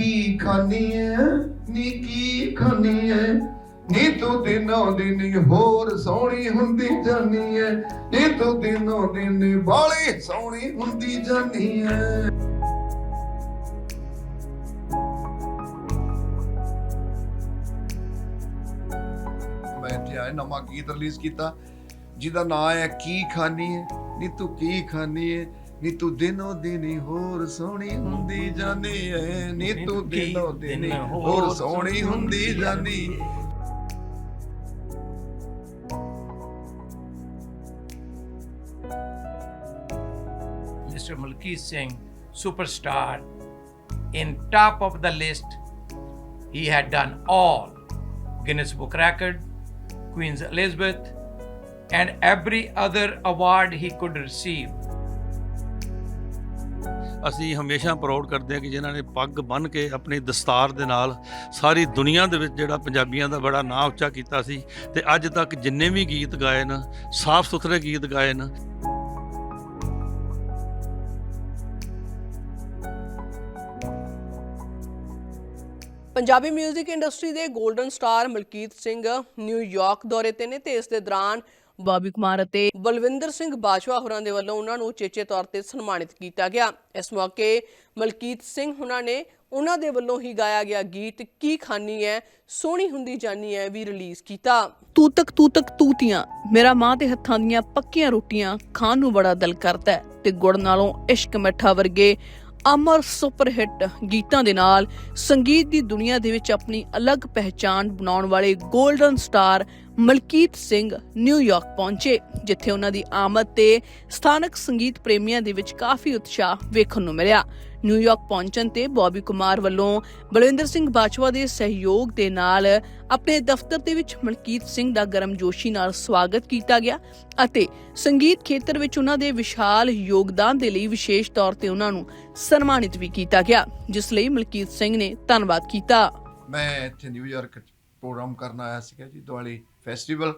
ਕੀ ਖਾਨੀ ਐ ਨੀ ਕੀ ਖਾਨੀ ਐ ਨੀ ਤੂੰ ਦਿਨੋਂ ਦਿਨ ਹੋਰ ਸੋਹਣੀ ਹੁੰਦੀ ਜਾਨੀ ਐ ਨੀ ਤੂੰ ਦਿਨੋਂ ਦਿਨ ਬਾਲੀ ਸੋਹਣੀ ਹੁੰਦੀ ਜਾਨੀ ਐ ਮੈਂ ਇੱਥੇ ਆਇਆ ਨਵਾਂ ਗੀਤ ਰਿਲੀਜ਼ ਕੀਤਾ, ਜਿਹਦਾ ਨਾਮ ਹੈ ਕੀ ਖਾਨੀ ਹੈ ਨੀ ਤੂੰ ਕੀ ਖਾਨੀ ਹੈ ਨੀ ਤੂੰ ਦਿਨੋ ਦਿਨ ਹੀ ਹੋਰ ਸੋਹਣੀ ਹੁੰਦੀ ਜਾਨੀ ਹੈ ਨੀ ਤੂੰ ਦਿਨੋ ਦਿਨ ਹੀ ਹੋਰ ਸੋਹਣੀ ਹੁੰਦੀ ਜਾਨੀ Mr. Malki Singh, superstar, in top of the list. He had done all Guinness Book Record, Queen's Elizabeth, and every other award he could receive. ਅਸੀਂ ਹਮੇਸ਼ਾ ਪ੍ਰਾਊਡ ਕਰਦੇ ਹਾਂ ਕਿ ਜਿਨ੍ਹਾਂ ਨੇ ਪੱਗ ਬੰਨ ਕੇ ਆਪਣੀ ਦਸਤਾਰ ਦੇ ਨਾਲ ਸਾਰੀ ਦੁਨੀਆ ਦੇ ਵਿੱਚ ਜਿਹੜਾ ਪੰਜਾਬੀਆਂ ਦਾ ਬੜਾ ਨਾਂ ਉੱਚਾ ਕੀਤਾ ਸੀ ਤੇ ਅੱਜ ਤੱਕ ਜਿੰਨੇ ਵੀ ਗੀਤ ਗਾਏ ਨੇ, ਸਾਫ਼ ਸੁਥਰੇ ਗੀਤ ਗਾਏ ਨੇ। ਪੰਜਾਬੀ 뮤직 ਇੰਡਸਟਰੀ ਦੇ golden star Malkit Singh New York ਦੌਰੇ ਤੇ ਨੇ ਤੇ ਇਸ ਦੇ ਦੌਰਾਨ ਬੌਬੀ ਕੁਮਾਰ ਅਤੇ ਬਲਵਿੰਦਰ ਸਿੰਘ ਬਾਜਵਾ ਹੋਰਾਂ ਦੇ ਵੱਲੋਂ ਉਹਨਾਂ ਨੂੰ ਚੇਚੇ ਤੌਰ ਤੇ ਸਨਮਾਨਿਤ ਕੀਤਾ ਗਿਆ। ਇਸ ਮੌਕੇ ਮਲਕੀਤ ਸਿੰਘ ਹੁਣਾਂ ਨੇ ਉਹਨਾਂ ਦੇ ਵੱਲੋਂ ਹੀ ਗਾਇਆ ਗਿਆ ਗੀਤ, ਕੀ ਖਾਨੀ ਹੈ ਸੋਹਣੀ ਹੁੰਦੀ ਜਾਨੀ ਹੈ ਵੀ ਰਿਲੀਜ਼ ਕੀਤਾ। ਤੂਤਕ ਤੂਤਕ ਤੂਤੀਆਂ, ਮੇਰਾ ਮਾਂ ਦੇ ਹੱਥਾਂ ਦੀਆਂ ਪੱਕੀਆਂ ਰੋਟੀਆਂ ਖਾਣ ਨੂੰ ਬੜਾ ਦਿਲ ਕਰਦਾ ਹੈ ਤੇ ਗੁੜ ਨਾਲੋਂ ਇਸ਼ਕ ਮਿੱਠਾ ਵਰਗੇ ਅਮਰ ਸੁਪਰ ਹਿੱਟ ਗੀਤਾਂ ਦੇ ਨਾਲ ਸੰਗੀਤ ਦੀ ਦੁਨੀਆ ਦੇ ਵਿੱਚ ਆਪਣੀ ਅਲੱਗ ਪਹਿਚਾਣ ਬਣਾਉਣ ਵਾਲੇ golden star Malkit Singh New York ਪਹੁੰਚੇ, ਜਿੱਥੇ ਉਹਨਾਂ ਦੀ ਆਮਦ ਤੇ ਸਥਾਨਕ ਸੰਗੀਤ ਪ੍ਰੇਮੀਆਂ ਦੇ ਵਿੱਚ ਕਾਫੀ ਉਤਸ਼ਾਹ ਵੇਖਣ ਨੂੰ ਮਿਲਿਆ। ਨਿਊਯਾਰਕ ਪਹੁੰਚਣ ਤੇ ਬੌਬੀ ਕੁਮਾਰ ਵੱਲੋਂ ਬਲਵਿੰਦਰ ਸਿੰਘ ਬਾਜਵਾ ਦੇ ਸਹਿਯੋਗ ਦੇ ਨਾਲ ਆਪਣੇ ਦਫ਼ਤਰ ਦੇ ਵਿੱਚ ਮਲਕੀਤ ਸਿੰਘ ਦਾ ਗਰਮਜੋਸ਼ੀ ਨਾਲ ਸਵਾਗਤ ਕੀਤਾ ਗਿਆ ਅਤੇ ਸੰਗੀਤ ਖੇਤਰ ਵਿੱਚ ਉਹਨਾਂ ਦੇ ਵਿਸ਼ਾਲ ਯੋਗਦਾਨ ਦੇ ਲਈ ਵਿਸ਼ੇਸ਼ ਤੌਰ ਤੇ ਉਹਨਾਂ ਨੂੰ ਸਨਮਾਨਿਤ ਵੀ ਕੀਤਾ ਗਿਆ, ਜਿਸ ਲਈ ਮਲਕੀਤ ਸਿੰਘ ਨੇ ਧੰਨਵਾਦ ਕੀਤਾ। ਮੈਂ ਇੱਥੇ ਨਿਊਯਾਰਕ ਪ੍ਰੋਗਰਾਮ ਕਰਨ ਆਇਆ ਸੀਗਾ ਜੀ, ਦੀਵਾਲੀ ਫੈਸਟੀਵਲ।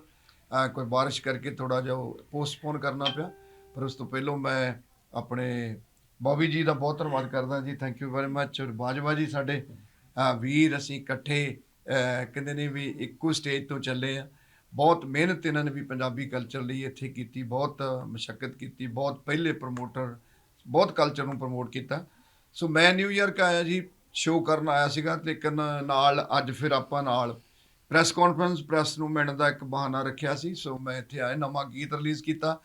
ਕੋਈ ਬਾਰਿਸ਼ ਕਰਕੇ ਥੋੜਾ ਜਿਹਾ ਪੋਸਟਪੋਨ ਕਰਨਾ ਪਿਆ, ਪਰ ਉਸ ਤੋਂ ਪਹਿਲਾਂ ਮੈਂ ਆਪਣੇ ਬੌਬੀ ਜੀ ਦਾ ਬਹੁਤ ਧੰਨਵਾਦ ਕਰਦਾ ਜੀ ਥੈਂਕ ਯੂ ਵੈਰੀ ਮੱਚ ਔਰ ਬਾਜਵਾ ਜੀ ਸਾਡੇ ਵੀਰ ਅਸੀਂ ਇਕੱਠੇ ਕਹਿੰਦੇ ਨੇ ਵੀ ਇੱਕੋ ਸਟੇਜ ਤੋਂ ਚੱਲੇ ਆ। ਬਹੁਤ ਮਿਹਨਤ ਇਹਨਾਂ ਨੇ ਵੀ ਪੰਜਾਬੀ ਕਲਚਰ ਲਈ ਇੱਥੇ ਕੀਤੀ, ਬਹੁਤ ਮਸ਼ੱਕਤ ਕੀਤੀ, ਬਹੁਤ ਪਹਿਲੇ ਪ੍ਰਮੋਟਰ ਬਹੁਤ ਕਲਚਰ ਨੂੰ ਪ੍ਰਮੋਟ ਕੀਤਾ। ਸੋ ਮੈਂ ਨਿਊਯਾਰਕ ਆਇਆ ਜੀ ਸ਼ੋਅ ਕਰਨ ਆਇਆ ਸੀਗਾ ਲੇਕਿਨ ਨਾਲ ਅੱਜ ਫਿਰ ਆਪਾਂ ਨਾਲ ਪ੍ਰੈਸ ਕਾਨਫਰੰਸ ਪ੍ਰੈਸ ਨੂੰ ਮਿਲਣ ਦਾ ਇੱਕ ਬਹਾਨਾ ਰੱਖਿਆ ਸੀ। ਸੋ ਮੈਂ ਇੱਥੇ ਆਇਆ, ਨਵਾਂ ਗੀਤ ਰਿਲੀਜ਼ ਕੀਤਾ।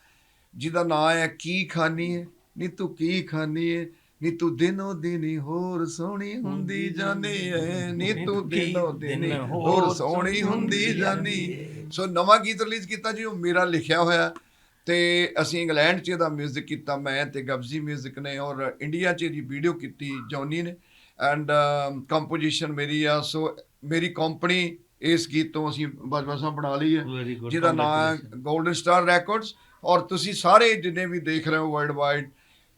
ਜਿਹਦਾ ਨਾਮ ਹੈ ਕੀ ਖਾਨੀ ਹੈ। ਨੀ ਤੂੰ ਕੀ ਖਾਨੀ ਏ ਨੀ ਤੂੰ ਦਿਨੋ ਦਿਨ ਹੋਰ ਸੋਹਣੀ ਹੁੰਦੀ ਜਾਨੀ ਏ ਨੀ ਤੂੰ ਦਿਨੋ ਦਿਨ ਹੋਰ ਸੋਹਣੀ ਹੁੰਦੀ ਜਾਨੀ ਸੋ ਨਵਾਂ ਗੀਤ ਰਿਲੀਜ਼ ਕੀਤਾ ਜੀ ਉਹ ਮੇਰਾ ਲਿਖਿਆ ਹੋਇਆ। ਤੇ ਅਸੀਂ ਇੰਗਲੈਂਡ 'ਚ ਇਹਦਾ ਮਿਊਜ਼ਿਕ ਕੀਤਾ ਮੈਂ ਤੇ ਗਬਜ਼ੀ ਮਿਊਜ਼ਿਕ ਨੇ ਔਰ ਇੰਡੀਆ 'ਚ ਇਹਦੀ ਵੀਡੀਓ ਕੀਤੀ ਜੌਨੀ ਨੇ। ਐਂਡ ਕੰਪੋਜੀਸ਼ਨ ਮੇਰੀ ਆ ਸੋ ਮੇਰੀ ਕੰਪਨੀ ਇਸ ਗੀਤ ਤੋਂ ਅਸੀਂ ਬਾਜਵਾ ਸਾਹਿਬ ਬਣਾ ਲਈ ਹੈ ਜਿਹਦਾ ਨਾਮ ਹੈ 골ਡਨ ਸਟਾਰ ਰਿਕਾਰਡਸ ਔਰ ਤੁਸੀਂ ਸਾਰੇ ਜਿੰਨੇ ਵੀ ਦੇਖ ਰਹੇ ਹੋ ਵਰਲਡ ਵਾਈਡ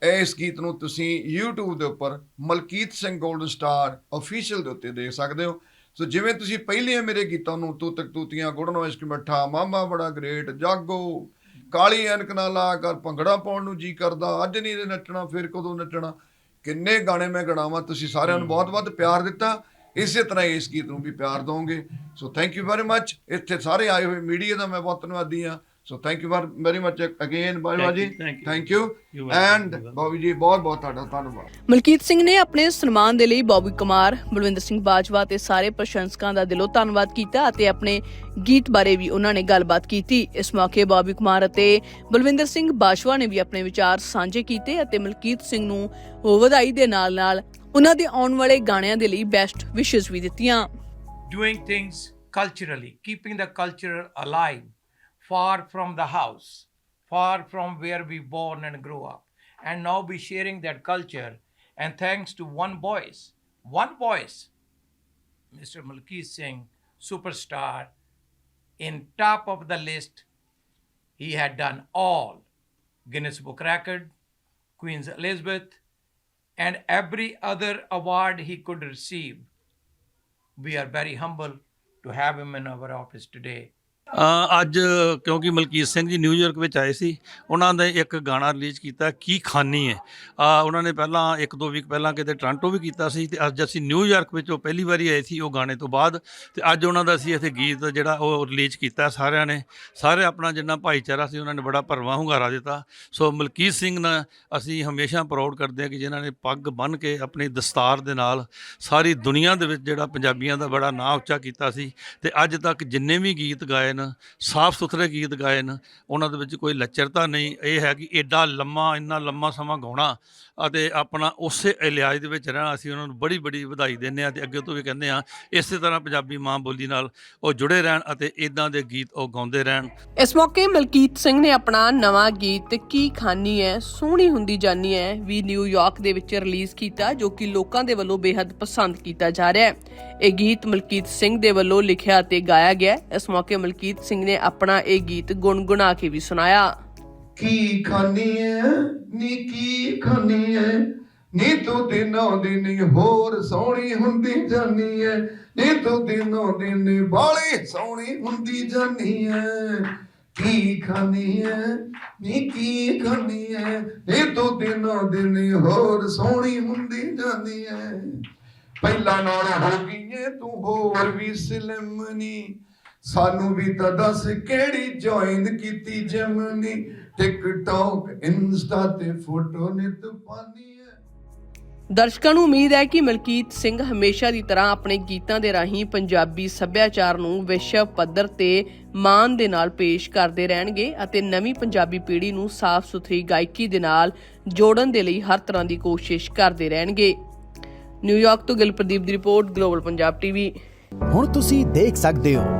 ਇਸ ਗੀਤ ਨੂੰ ਤੁਸੀਂ YouTube ਦੇ ਉੱਪਰ Malkit Singh golden star official ਦੇ ਉੱਤੇ ਦੇਖ ਸਕਦੇ ਹੋ। ਸੋ ਜਿਵੇਂ ਤੁਸੀਂ ਪਹਿਲੀਆਂ ਮੇਰੇ ਗੀਤਾਂ ਨੂੰ ਤੂੰ ਤੱਕ ਤੂਤੀਆਂ, ਗੁੜਨੋ ਇਸ਼ਕ ਮਿੱਠਾ, ਮਾਮਾ ਬੜਾ ਗ੍ਰੇਟ, ਜਾਗੋ, ਕਾਲੀ ਐਨਕ ਨਾ ਲਾ ਕਰ ਭੰਗੜਾ ਪਾਉਣ ਨੂੰ ਜੀ ਕਰਦਾ, ਅੱਜ ਨਹੀਂ ਨੱਚਣਾ, ਫਿਰ ਕਦੋਂ ਨੱਚਣਾ। ਕਿੰਨੇ ਗਾਣੇ ਮੈਂ ਗਣਾਵਾਂ ਤੁਸੀਂ ਸਾਰਿਆਂ ਨੂੰ ਬਹੁਤ-ਬਹੁਤ ਪਿਆਰ ਦਿੱਤਾ। ਇਸੇ ਤਰ੍ਹਾਂ ਹੀ ਇਸ ਗੀਤ ਨੂੰ ਵੀ ਪਿਆਰ ਦੋਗੇ so thank you very much ਇੱਥੇ ਸਾਰੇ ਆਏ ਹੋਏ ਮੀਡੀਆ ਦਾ ਮੈਂ ਬਹੁਤ ਧੰਨਵਾਦੀ ਹਾਂ। So thank you very much again Bajwa ji. Thank you and. Bobby ਜੀ ਬਹੁਤ ਬਹੁਤ ਤੁਹਾਡਾ ਧੰਨਵਾਦ। ਮਲਕੀਤ ਸਿੰਘ ਨੇ ਆਪਣੇ ਸਨਮਾਨ ਦੇ ਲਈ ਬੌਬੀ ਕੁਮਾਰ ਬਲਵਿੰਦਰ ਸਿੰਘ ਬਾਜਵਾ ਤੇ ਸਾਰੇ ਪ੍ਰਸ਼ੰਸਕਾਂ ਦਾ ਦਿਲੋਂ ਧੰਨਵਾਦ ਕੀਤਾ ਅਤੇ ਆਪਣੇ ਗੀਤ ਬਾਰੇ ਵੀ ਉਹਨਾਂ ਨੇ ਗੱਲਬਾਤ ਕੀਤੀ। ਇਸ ਮੌਕੇ ਬੌਬੀ ਕੁਮਾਰ ਅਤੇ ਬਲਵਿੰਦਰ ਸਿੰਘ ਬਾਜਵਾ ਨੇ ਵੀ ਆਪਣੇ ਵਿਚਾਰ ਸਾਂਝੇ ਕੀਤੇ ਅਤੇ ਮਲਕੀਤ ਸਿੰਘ ਨੂੰ ਵਧਾਈ ਦੇ ਨਾਲ-ਨਾਲ ਉਹਨਾਂ ਦੇ ਆਉਣ ਵਾਲੇ ਗਾਣਿਆਂ ਦੇ ਲਈ ਬੈਸਟ ਵਿਸ਼ੇਸ ਵੀ ਦਿੱਤੀਆਂ। Doing things culturally, keeping the culture alive, far from the house, far from where we born and grew up, and now be sharing that culture. And thanks to one voice, one voice, Mr. Malkis Singh, superstar, in top of the list, he had done all Guinness Book Record, Queen's Elizabeth, and every other award he could receive. We are very humble to have him in our office today. Uh, ਅੱਜ ਕਿਉਂਕਿ Malkit Singh ji New York ਵਿੱਚ ਆਏ ਸੀ ਉਹਨਾਂ ਨੇ ਇੱਕ ਗਾਣਾ release ਕੀਤਾ ਕੀ ਖਾਨੀ ਹੈ ਅ, ਉਹਨਾਂ ਨੇ ਪਹਿਲਾਂ ਇੱਕ ਦੋ ਵੀਕ ਪਹਿਲਾਂ ਕਿਤੇ ਟ੍ਰਾਂਟੋ ਵੀ ਕੀਤਾ ਸੀ ਤੇ ਅੱਜ ਅਸੀਂ ਨਿਊਯਾਰਕ ਵਿੱਚ ਉਹ ਪਹਿਲੀ ਵਾਰੀ ਆਏ ਸੀ ਉਹ ਗਾਣੇ ਤੋਂ ਬਾਅਦ ਤੇ ਅੱਜ ਉਹਨਾਂ ਦਾ ਅਸੀਂ ਇੱਥੇ ਗੀਤ ਜਿਹੜਾ ਉਹ ਰਿਲੀਜ਼ ਕੀਤਾ ਸਾਰਿਆਂ ਨੇ। ਸਾਰੇ ਆਪਣਾ ਜਿੰਨਾ ਭਾਈਚਾਰਾ ਸੀ ਉਹਨਾਂ ਨੇ ਬੜਾ ਭਰਵਾਂ ਹੁੰਗਾਰਾ ਦਿੱਤਾ। ਸੋ ਮਲਕੀਤ ਸਿੰਘ ਨਾਲ ਅਸੀਂ ਹਮੇਸ਼ਾ ਪ੍ਰਾਊਡ ਕਰਦੇ ਹਾਂ ਕਿ ਜਿਨ੍ਹਾਂ ਨੇ ਪੱਗ ਬੰਨ੍ਹ ਕੇ ਆਪਣੀ ਦਸਤਾਰ ਦੇ ਨਾਲ ਸਾਰੀ ਦੁਨੀਆ ਦੇ ਵਿੱਚ ਜਿਹੜਾ ਪੰਜਾਬੀਆਂ ਦਾ ਬੜਾ ਨਾਂ ਉੱਚਾ ਕੀਤਾ ਸੀ ਤੇ ਅੱਜ ਤੱਕ ਜਿੰਨੇ ਵੀ ਗੀਤ ਗਾਏ ਨੇ ਸਾਫ਼ ਸੁਥਰੇ ਗੀਤ ਗਾਏ ਨੇ ਉਹਨਾਂ ਦੇ ਵਿੱਚ ਕੋਈ ਲੱਚਰਤਾ ਨਹੀਂ। ਇਹ ਹੈ ਕਿ ਐਡਾ ਲੰਮਾ, ਇੰਨਾ ਲੰਮਾ ਸਮਾਂ ਗਾਉਣਾ ਅਤੇ ਆਪਣਾ ਉਸੇ ਇਲਾਜ ਦੇ ਵਿੱਚ ਰਹਿਣਾ ਅਸੀਂ ਉਹਨਾਂ ਨੂੰ ਬੜੀ ਬੜੀ ਵਧਾਈ ਦਿੰਦੇ ਹਾਂ ਤੇ ਅੱਗੇ ਤੋਂ ਵੀ ਕਹਿੰਦੇ ਹਾਂ, ਇਸੇ ਤਰ੍ਹਾਂ ਪੰਜਾਬੀ ਮਾਂ ਬੋਲੀ ਨਾਲ ਉਹ ਜੁੜੇ ਰਹਿਣ ਅਤੇ ਇਦਾਂ ਦੇ ਗੀਤ ਉਹ ਗਾਉਂਦੇ ਰਹਿਣ। ਇਸ ਮੌਕੇ ਮਲਕੀਤ ਸਿੰਘ ਨੇ ਆਪਣਾ ਨਵਾਂ ਗੀਤ, ਕੀ ਖਾਨੀ ਹੈ ਸੋਹਣੀ ਹੁੰਦੀ ਜਾਨੀ ਹੈ ਵੀ ਨਿਊਯਾਰਕ ਦੇ ਵਿੱਚ ਰਿਲੀਜ਼ ਕੀਤਾ, ਜੋ ਕਿ ਲੋਕਾਂ ਦੇ ਵੱਲੋਂ ਬੇਹੱਦ ਪਸੰਦ ਕੀਤਾ ਜਾ ਰਿਹਾ ਹੈ ਇਹ ਗੀਤ ਮਲਕੀਤ ਸਿੰਘ ਦੇ ਵੱਲੋਂ ਲਿਖਿਆ ਤੇ ਗਾਇਆ ਗਿਆ ਇਸ ਮੌਕੇ ਮਲਕੀਤ ਸਿੰਘ ਨੇ ਆਪਣਾ ਇਹ ਗੀਤ ਗੁੰਗੁਣਾ ਕੇ ਵੀ ਸੁਣਾਇਆ। ਕੀ ਖਾਨੀ ਐ? ਨੀ ਕੀ ਖਾਨੀ ਐ? ਨੀ ਤੂੰ ਦਿਨੋਂ ਦਿਨ ਹੋਰ ਸੋਹਣੀ ਹੁੰਦੀ ਜਾਨੀ ਐ। ਨੀ ਤੂੰ ਦਿਨੋਂ ਦਿਨ ਬਾਲੀ ਸੋਹਣੀ ਹੁੰਦੀ ਜਾਨੀ ਐ। ਕੀ ਖਾਨੀ ਐ? ਨੀ ਕੀ ਖਾਨੀ ਐ? ਨੀ ਤੂੰ ਦਿਨੋਂ ਦਿਨ ਹੋਰ ਸੋਹਣੀ ਹੁੰਦੀ ਜਾਨੀ ਐ। ਪਹਿਲਾਂ ਨਾਲ ਹੋ ਗਈ ਏ ਤੂੰ ਹੋਰ ਵੀ ਸਲਿਮ ਨੀ। ਸਾਨੂੰ ਵੀ ਤਾਂ ਦੱਸ ਕਿਹੜੀ ਜੁਆਇਨ ਕੀਤੀ ਜਮਨੀ? ਟਿਕਟੌਕ ਇੰਸਟਾ ਤੇ ਫੋਟੋ ਨਿਤ ਪਾਨੀ ਐ। ਦਰਸ਼ਕਾਂ ਨੂੰ ਉਮੀਦ ਹੈ ਕਿ ਮਲਕੀਤ ਸਿੰਘ ਹਮੇਸ਼ਾ ਦੀ ਤਰ੍ਹਾਂ ਆਪਣੇ ਗੀਤਾਂ ਦੇ ਰਾਹੀਂ ਪੰਜਾਬੀ ਸੱਭਿਆਚਾਰ ਨੂੰ ਵਿਸ਼ਵ ਪੱਧਰ ਤੇ ਮਾਣ ਦੇ ਨਾਲ ਪੇਸ਼ ਕਰਦੇ ਰਹਿਣਗੇ ਅਤੇ ਨਵੀਂ ਪੰਜਾਬੀ ਪੀੜ੍ਹੀ ਨੂੰ ਸਾਫ਼ ਸੁਥਰੀ ਗਾਇਕੀ ਦੇ ਨਾਲ ਜੋੜਨ ਦੇ ਲਈ ਹਰ ਤਰ੍ਹਾਂ ਦੀ ਕੋਸ਼ਿਸ਼ ਕਰਦੇ ਰਹਿਣਗੇ। ਨਿਊਯਾਰਕ ਤੋਂ ਗਿਲਪ੍ਰਦੀਪ ਦੀ ਰਿਪੋਰਟ ਗਲੋਬਲ ਪੰਜਾਬ ਟੀਵੀ। ਹੁਣ ਤੁਸੀਂ ਦੇਖ ਸਕਦੇ ਹੋ